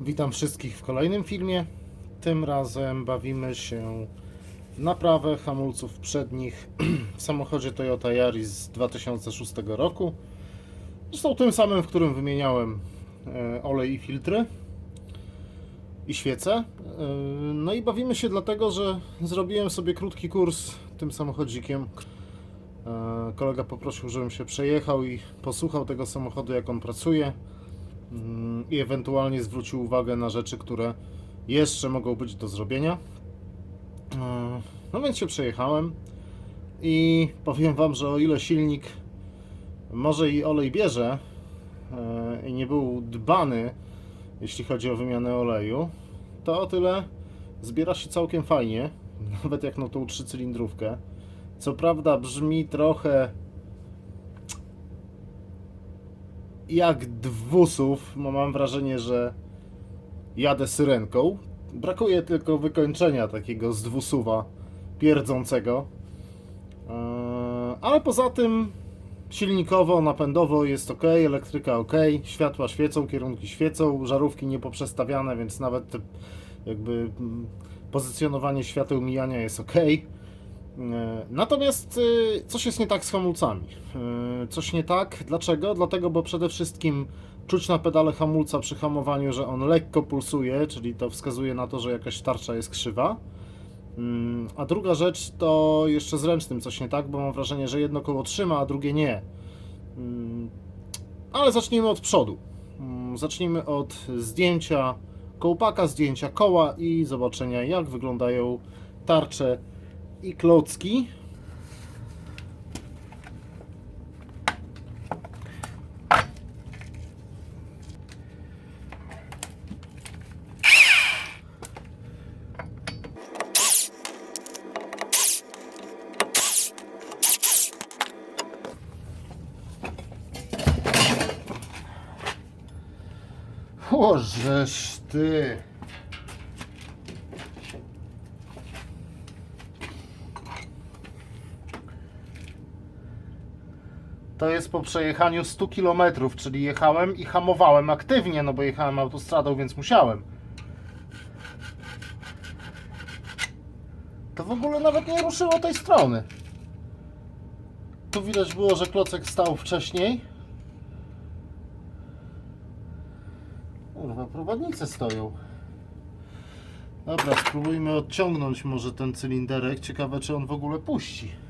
Witam wszystkich w kolejnym filmie. Tym razem bawimy się w naprawę hamulców przednich w samochodzie Toyota Yaris z 2006 roku. Zresztą tym samym, w którym wymieniałem e, olej i filtry i świece. E, No i bawimy się dlatego, że zrobiłem sobie krótki kurs tym samochodzikiem. E, Kolega poprosił, żebym się przejechał i posłuchał tego samochodu, jak on pracuje i ewentualnie zwrócił uwagę na rzeczy, które jeszcze mogą być do zrobienia. E, No więc się przejechałem i powiem Wam, że o ile silnik może i olej bierze e, i nie był dbany, jeśli chodzi o wymianę oleju, to o tyle zbiera się całkiem fajnie, nawet jak na tą trzycylindrówkę. Co prawda brzmi trochę jak dwusów, bo mam wrażenie, że jadę syrenką. Brakuje tylko wykończenia takiego z dwusuwa pierdzącego. Eee, Ale poza tym silnikowo, napędowo jest ok, elektryka ok, światła świecą, kierunki świecą, żarówki nie poprzestawiane, więc nawet jakby mm, pozycjonowanie świateł mijania jest ok. E, Natomiast y, coś jest nie tak z hamulcami. E, Coś nie tak. Dlaczego? Dlatego, bo przede wszystkim czuć na pedale hamulca przy hamowaniu, że on lekko pulsuje, czyli to wskazuje na to, że jakaś tarcza jest krzywa. Mm, A druga rzecz to jeszcze z ręcznym coś nie tak, bo mam wrażenie, że jedno koło trzyma, a drugie nie. Mm, Ale zacznijmy od przodu. Mm, Zacznijmy od zdjęcia kołpaka, zdjęcia koła i zobaczenia jak wyglądają tarcze i klocki. Bożeż ty. To jest po przejechaniu 100 km, czyli jechałem i hamowałem aktywnie, no bo jechałem autostradą, więc musiałem. To w ogóle nawet nie ruszyło tej strony. Tu widać było, że klocek stał wcześniej. Kurwa, prowadnice stoją. Dobra, spróbujmy odciągnąć może ten cylinderek. Ciekawe, czy on w ogóle puści.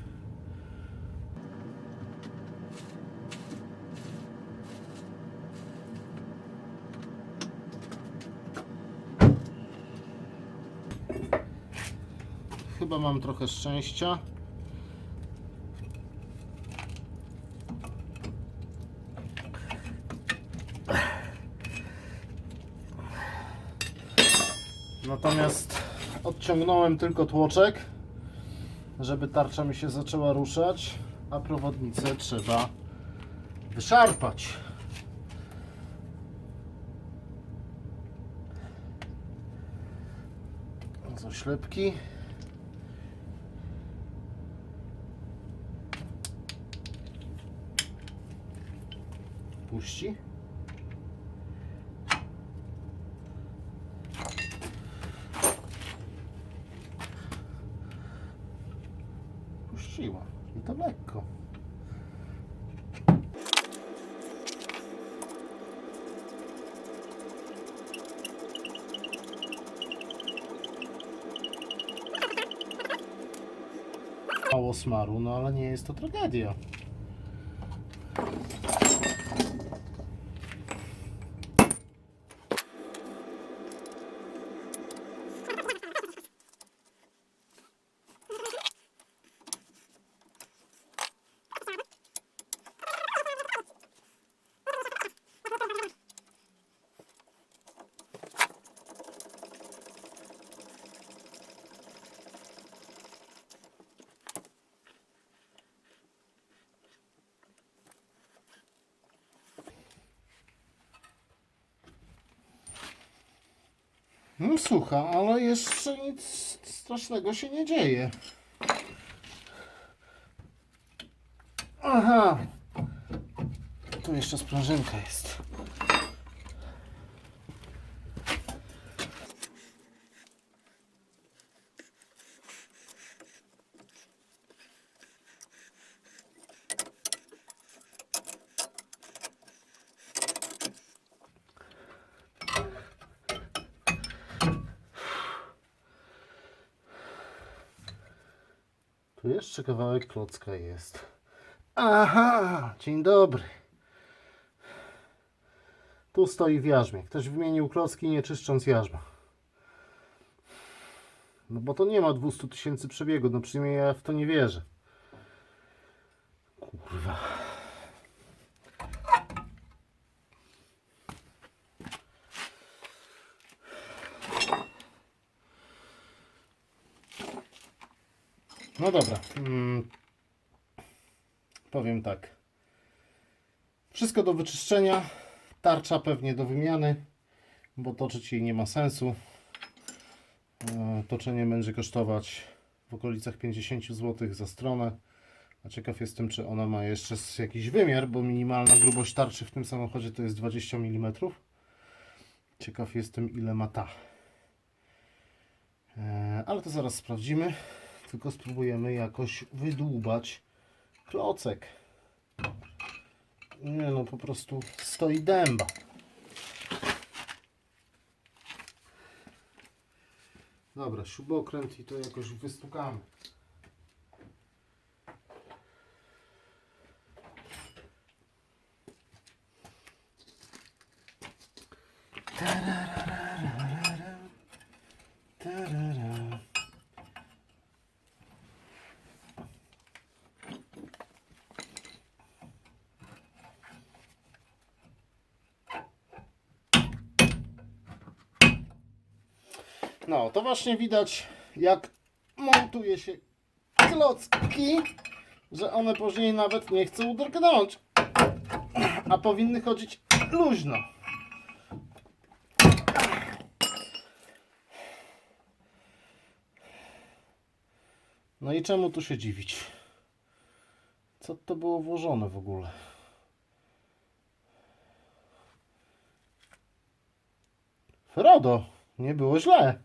Chyba mam trochę szczęścia. Natomiast odciągnąłem tylko tłoczek, żeby tarcza mi się zaczęła ruszać, a prowodnicę trzeba wyszarpać. Z oślepki. Puści. Puściła. I to lekko. Mało smaru, no ale nie jest to tragedia. No słucha, ale jeszcze nic strasznego się nie dzieje. Aha. Tu jeszcze sprężynka jest. Tu jeszcze kawałek klocka jest. Aha, dzień dobry. Tu stoi w jarzmie. Ktoś wymienił klocki nie czyszcząc jarzma. No bo to nie ma 200 tysięcy przebiegu. No przynajmniej ja w to nie wierzę. Kurwa. No dobra. Mm. Powiem tak. Wszystko do wyczyszczenia. Tarcza pewnie do wymiany, bo toczyć jej nie ma sensu. E, Toczenie będzie kosztować w okolicach 50 zł za stronę. A ciekaw jestem, czy ona ma jeszcze jakiś wymiar, bo minimalna grubość tarczy w tym samochodzie to jest 20 mm. Ciekaw jestem, ile ma ta. E, Ale to zaraz sprawdzimy. Tylko spróbujemy jakoś wydłubać klocek. Nie no, po prostu stoi dęba. Dobra, śrubokręt i to jakoś wystukamy. No, to właśnie widać, jak montuje się klocki, że one później nawet nie chcą drgnąć, a powinny chodzić luźno. No i czemu tu się dziwić? Co to było włożone w ogóle? Frodo, nie było źle.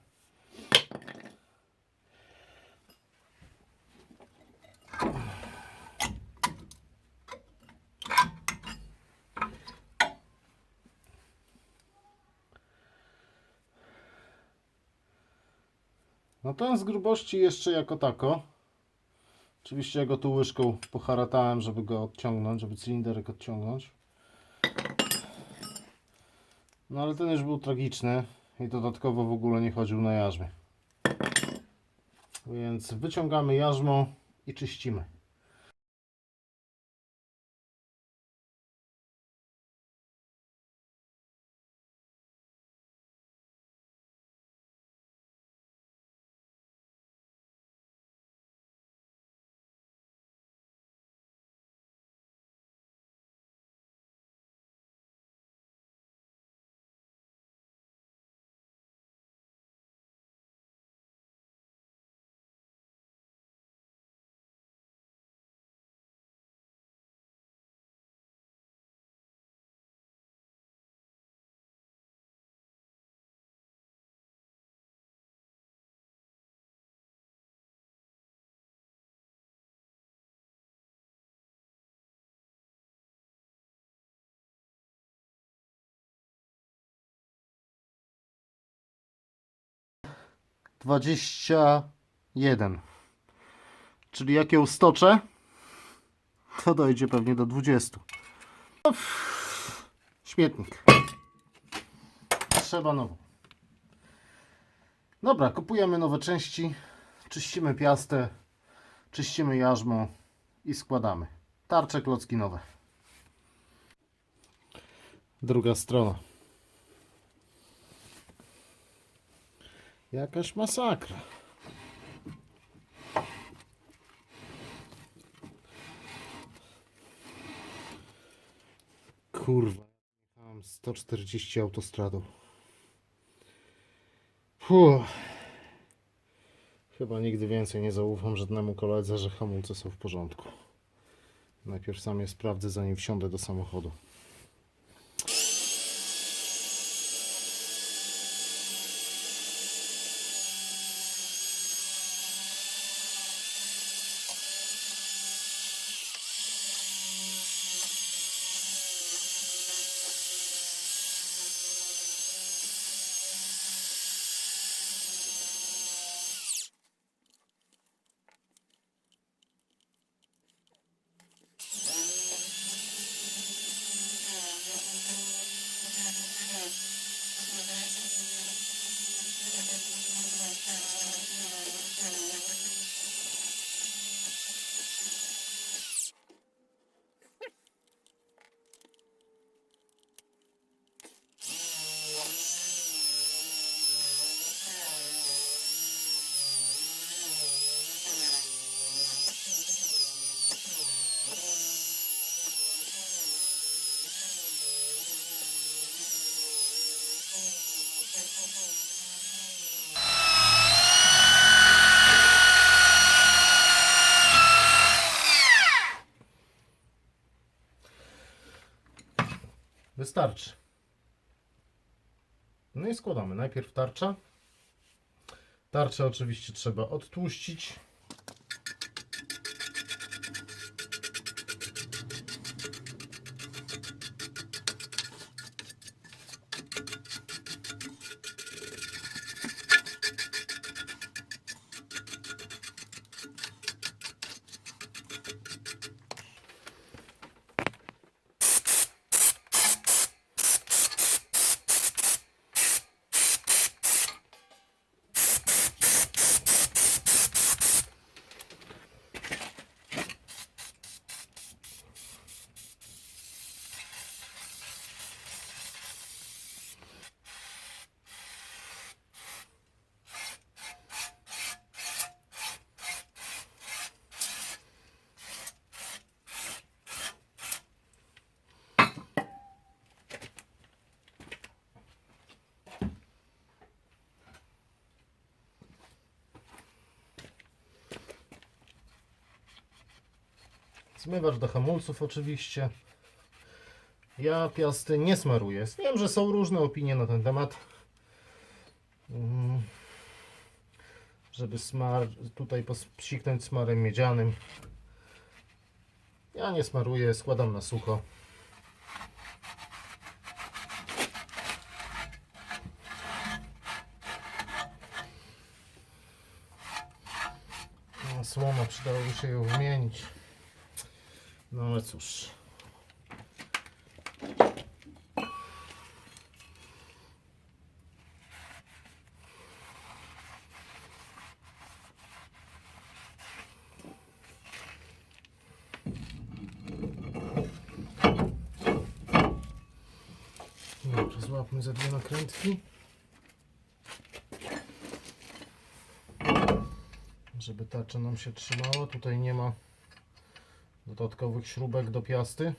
No ten z grubości jeszcze jako tako. Oczywiście ja go tu łyżką poharatałem, żeby go odciągnąć, żeby cylinderek odciągnąć. No ale ten już był tragiczny i dodatkowo w ogóle nie chodził na jarzmie. Więc wyciągamy jarzmo i czyścimy. Dwadzieścia jeden. Czyli jak ją stoczę, to dojdzie pewnie do 20. Uff, Śmietnik. Trzeba nową. Dobra, kupujemy nowe części, czyścimy piastę, czyścimy jarzmo i składamy. Tarcze klocki nowe. Druga strona. Jakaś masakra. Kurwa. Jechałem 140 autostradą. Fuh. Chyba nigdy więcej nie zaufam żadnemu koledze, że hamulce są w porządku. Najpierw sam je sprawdzę, zanim wsiądę do samochodu. Wystarczy. No i składamy. Najpierw tarcza. Tarczę oczywiście trzeba odtłuścić. Zmywacz do hamulców oczywiście. Ja piasty nie smaruję. Wiem, że są różne opinie na ten temat. Mm, Żeby smar tutaj psiknąć smarem miedzianym. Ja nie smaruję, składam na sucho. Słoma przydałoby się ją wymienić. No ale cóż. Dobrze, złapmy za dwie nakrętki. Żeby tarcza nam się trzymała. Tutaj nie ma dodatkowych śrubek do piasty.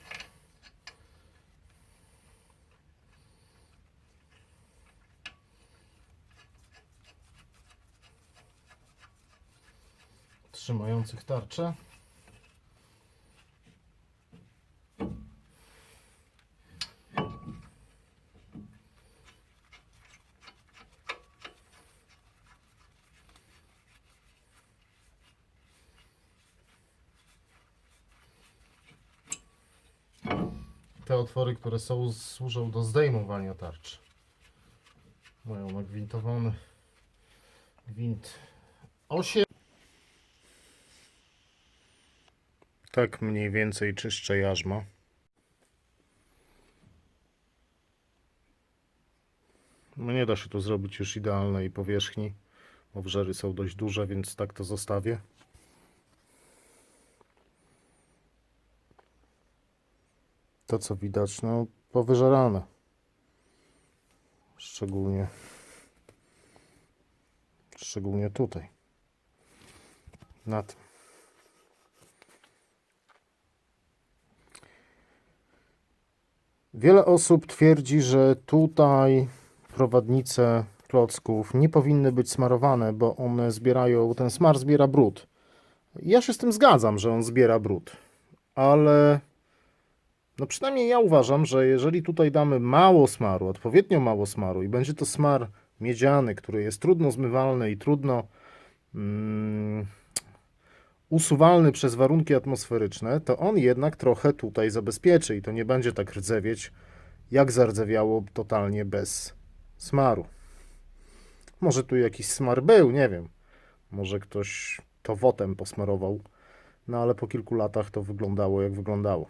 Trzymających tarczę. te otwory, które są, służą do zdejmowania tarczy. Mają nagwintowany gwint 8. Tak mniej więcej czyszczę jarzmo. No nie da się tu zrobić już idealnej powierzchni. Obżery są dość duże, więc tak to zostawię. To co widać, no powyżerane. Szczególnie szczególnie tutaj. Na tym. Wiele osób twierdzi, że tutaj prowadnice klocków nie powinny być smarowane, bo one zbierają, ten smar zbiera brud. Ja się z tym zgadzam, że on zbiera brud, ale no przynajmniej ja uważam, że jeżeli tutaj damy mało smaru, odpowiednio mało smaru i będzie to smar miedziany, który jest trudno zmywalny i trudno mm, usuwalny przez warunki atmosferyczne, to on jednak trochę tutaj zabezpieczy i to nie będzie tak rdzewieć, jak zardzewiało totalnie bez smaru. Może tu jakiś smar był, nie wiem. Może ktoś to wotem posmarował, no ale po kilku latach to wyglądało jak wyglądało.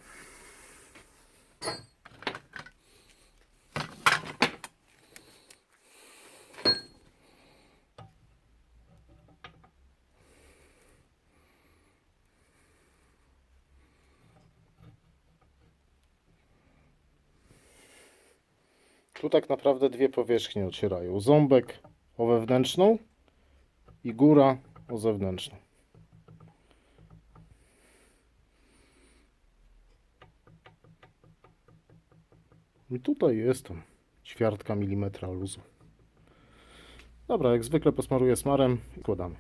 Tu tak naprawdę dwie powierzchnie ocierają. Ząbek o wewnętrzną i góra o zewnętrzną. I tutaj jest tam ćwiartka milimetra luzu. Dobra, jak zwykle posmaruję smarem i kładamy.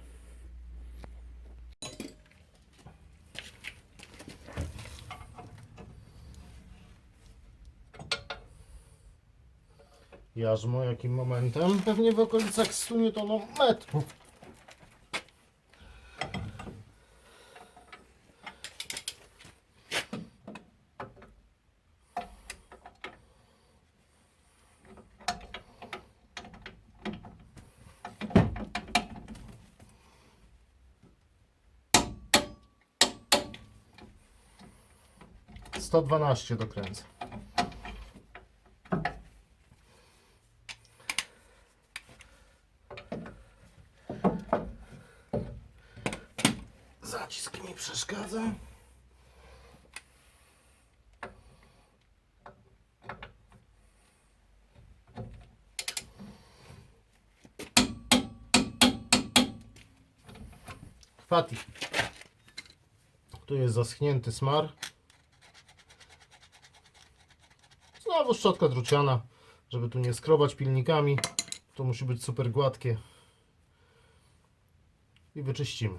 jarzmo, jakim momentem? Pewnie w okolicach 100 Nm. Sto dwanaście dokręcę. Zacisk mi przeszkadza. Fati. Tu jest zaschnięty smar. Znowu szczotka druciana, żeby tu nie skrobać pilnikami. To musi być super gładkie. I wyczyścimy.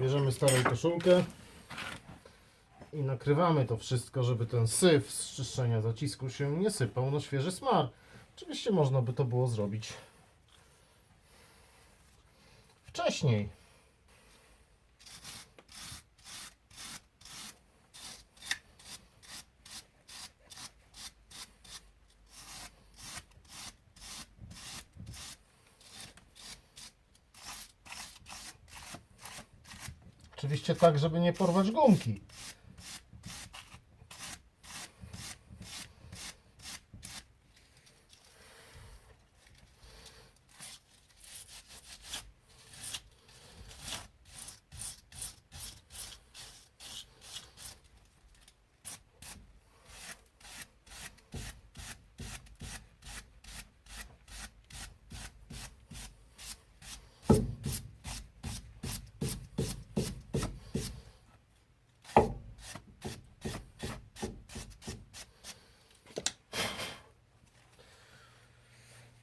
Bierzemy starą koszulkę i nakrywamy to wszystko, żeby ten syf z czyszczenia zacisku się nie sypał na świeży smar. Oczywiście można by to było zrobić wcześniej. Oczywiście tak, żeby nie porwać gumki.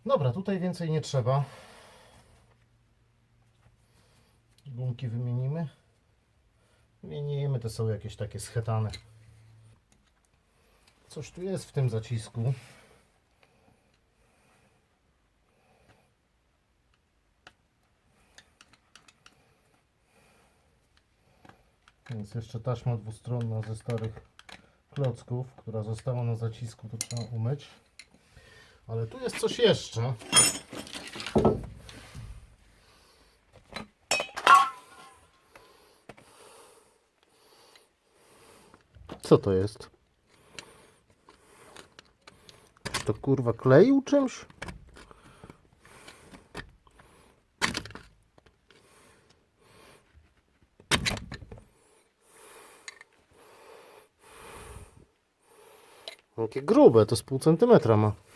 Dobra, tutaj więcej nie trzeba. Gumki wymienimy. Wymienimy, te są jakieś takie schetane. Coś tu jest w tym zacisku. Więc jeszcze taśma dwustronna ze starych klocków, która została na zacisku, to trzeba umyć. Ale tu jest coś jeszcze. Co to jest? To kurwa kleił czymś? Jakie grube, to z pół centymetra ma.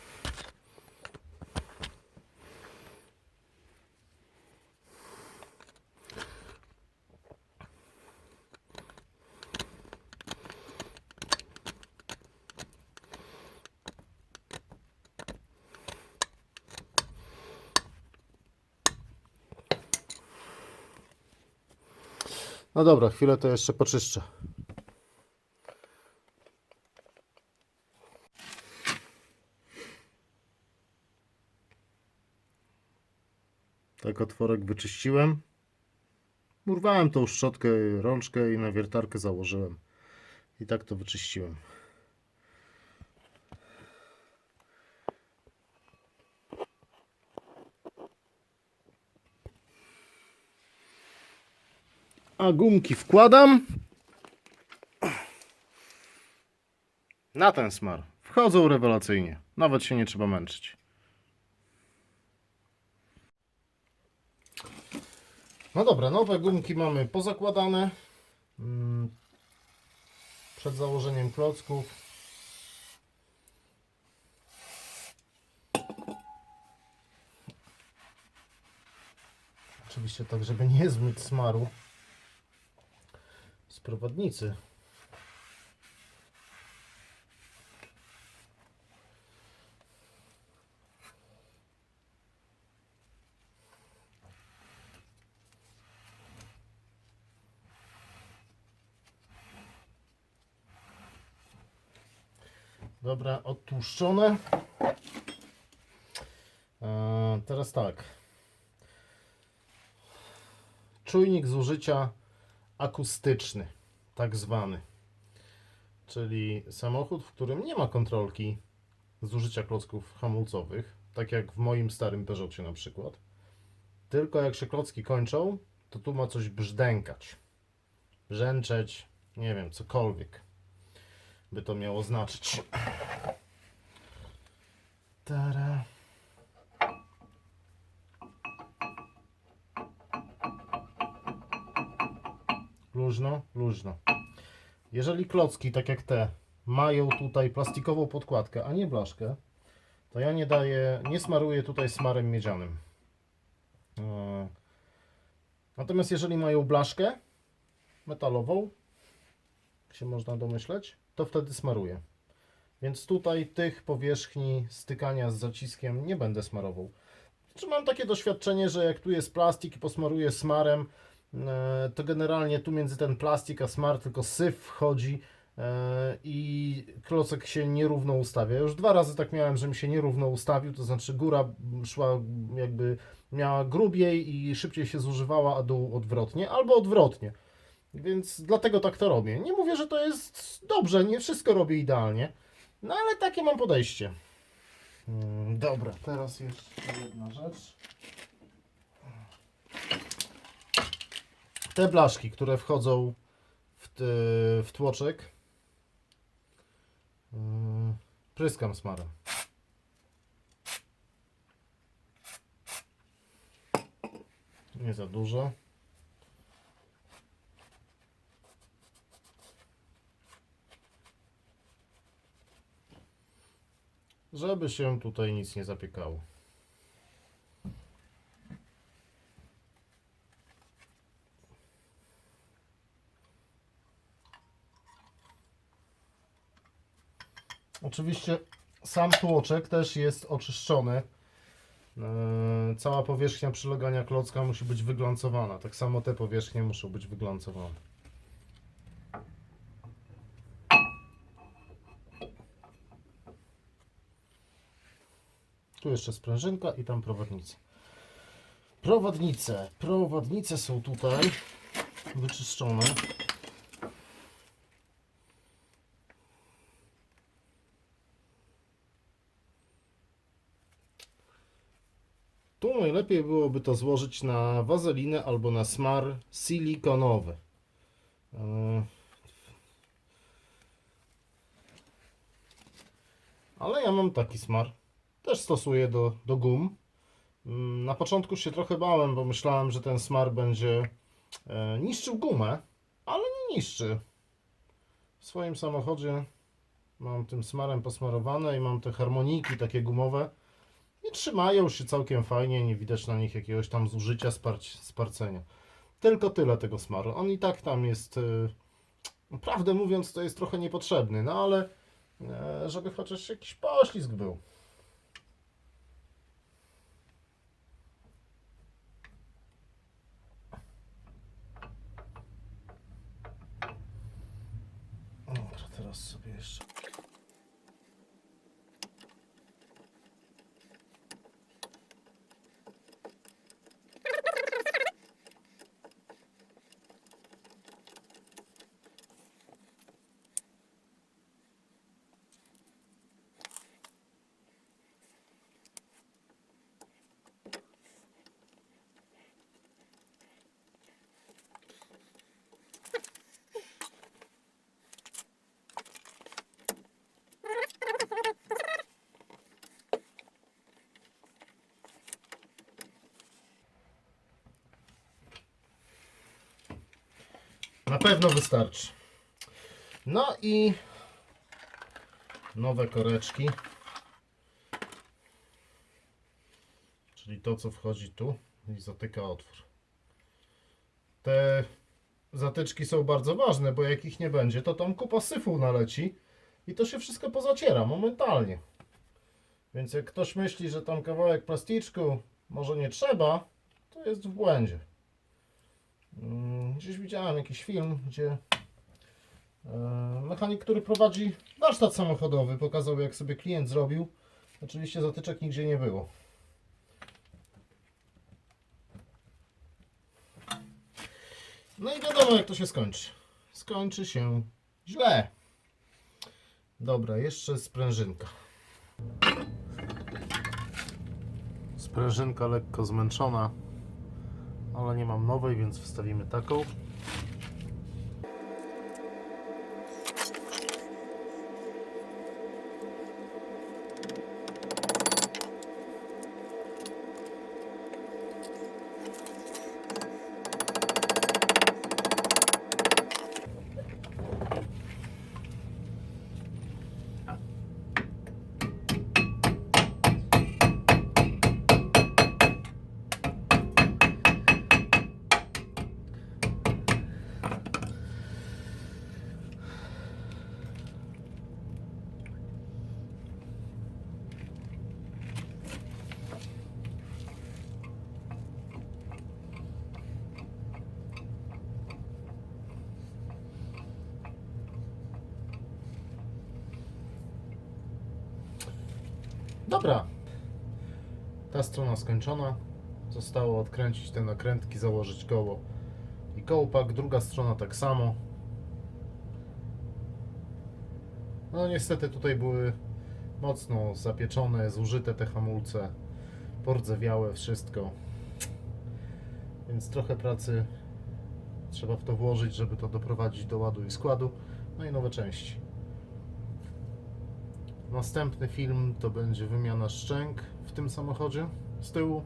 No dobra, chwilę to jeszcze poczyszczę. Tak otworek wyczyściłem. Urwałem tą szczotkę, rączkę i na wiertarkę założyłem. I tak to wyczyściłem. A gumki wkładam. Na ten smar. Wchodzą rewelacyjnie. Nawet się nie trzeba męczyć. No dobra, nowe gumki mamy pozakładane. Mm, Przed założeniem klocków. Oczywiście tak, żeby nie zmyć smaru prowadnicy. Dobra, odtłuszczone. E, teraz tak. Czujnik zużycia akustyczny, tak zwany. Czyli samochód, w którym nie ma kontrolki zużycia klocków hamulcowych, tak jak w moim starym Peugeotie na przykład. Tylko jak się klocki kończą, to tu ma coś brzdękać, brzęczeć, nie wiem, cokolwiek by to miało znaczyć. Tara. Luźno, luźno. Jeżeli klocki, tak jak te, mają tutaj plastikową podkładkę, a nie blaszkę, to ja nie daję, nie smaruję tutaj smarem miedzianym. E, Natomiast jeżeli mają blaszkę metalową, jak się można domyśleć, to wtedy smaruję. Więc tutaj tych powierzchni stykania z zaciskiem nie będę smarował. Czy mam takie doświadczenie, że jak tu jest plastik i posmaruję smarem, to generalnie tu między ten plastik a smar tylko syf wchodzi e, i klocek się nierówno ustawia. Już dwa razy tak miałem, że mi się nierówno ustawił, to znaczy góra szła jakby miała grubiej i szybciej się zużywała, a dół odwrotnie, albo odwrotnie. Więc dlatego tak to robię. Nie mówię, że to jest dobrze, nie wszystko robię idealnie, no ale takie mam podejście. Mm, Dobra, teraz jeszcze jedna rzecz. Te blaszki, które wchodzą w, w tłoczek, mm, pryskam smarem. Nie za dużo. Żeby się tutaj nic nie zapiekało. Oczywiście sam tłoczek też jest oczyszczony. Eee, Cała powierzchnia przylegania klocka musi być wyglancowana. Tak samo te powierzchnie muszą być wyglancowane. Tu jeszcze sprężynka i tam prowadnice. Prowadnice. Prowadnice są tutaj wyczyszczone. Tu najlepiej byłoby to złożyć na wazelinę albo na smar silikonowy. Eee, Ale ja mam taki smar. Też stosuję do, do gum. Mm, Na początku się trochę bałem, bo myślałem, że ten smar będzie e, niszczył gumę, ale nie niszczy. W swoim samochodzie mam tym smarem posmarowane i mam te harmoniki takie gumowe. I trzymają się całkiem fajnie, nie widać na nich jakiegoś tam zużycia, sparć, sparcenia. Tylko tyle tego smaru. On i tak tam jest, e, prawdę mówiąc, to jest trochę niepotrzebny, no ale e, żeby chociaż jakiś poślizg był. Dobra, teraz sobie jeszcze. Na pewno wystarczy. No i nowe koreczki. Czyli to, co wchodzi tu i zatyka otwór. Te zatyczki są bardzo ważne, bo jak ich nie będzie, to tam kupa syfu naleci i to się wszystko pozaciera momentalnie. Więc jak ktoś myśli, że tam kawałek plasticzku może nie trzeba, to jest w błędzie. Mm, Gdzieś widziałem jakiś film, gdzie E, Mechanik, który prowadzi warsztat samochodowy, pokazał jak sobie klient zrobił. Oczywiście zatyczek nigdzie nie było. No i wiadomo jak to się skończy. Skończy się źle. Dobra, jeszcze sprężynka. Sprężynka lekko zmęczona, ale nie mam nowej, więc wstawimy taką. Dobra. Ta strona skończona. Zostało odkręcić te nakrętki, założyć koło i kołpak. Druga strona tak samo. No niestety tutaj były mocno zapieczone, zużyte te hamulce, pordzewiałe, wszystko. Więc trochę pracy trzeba w to włożyć, żeby to doprowadzić do ładu i składu. No i nowe części. Następny film to będzie wymiana szczęk w tym samochodzie z tyłu.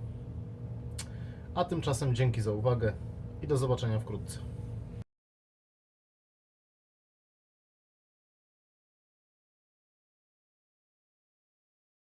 A tymczasem dzięki za uwagę i do zobaczenia wkrótce.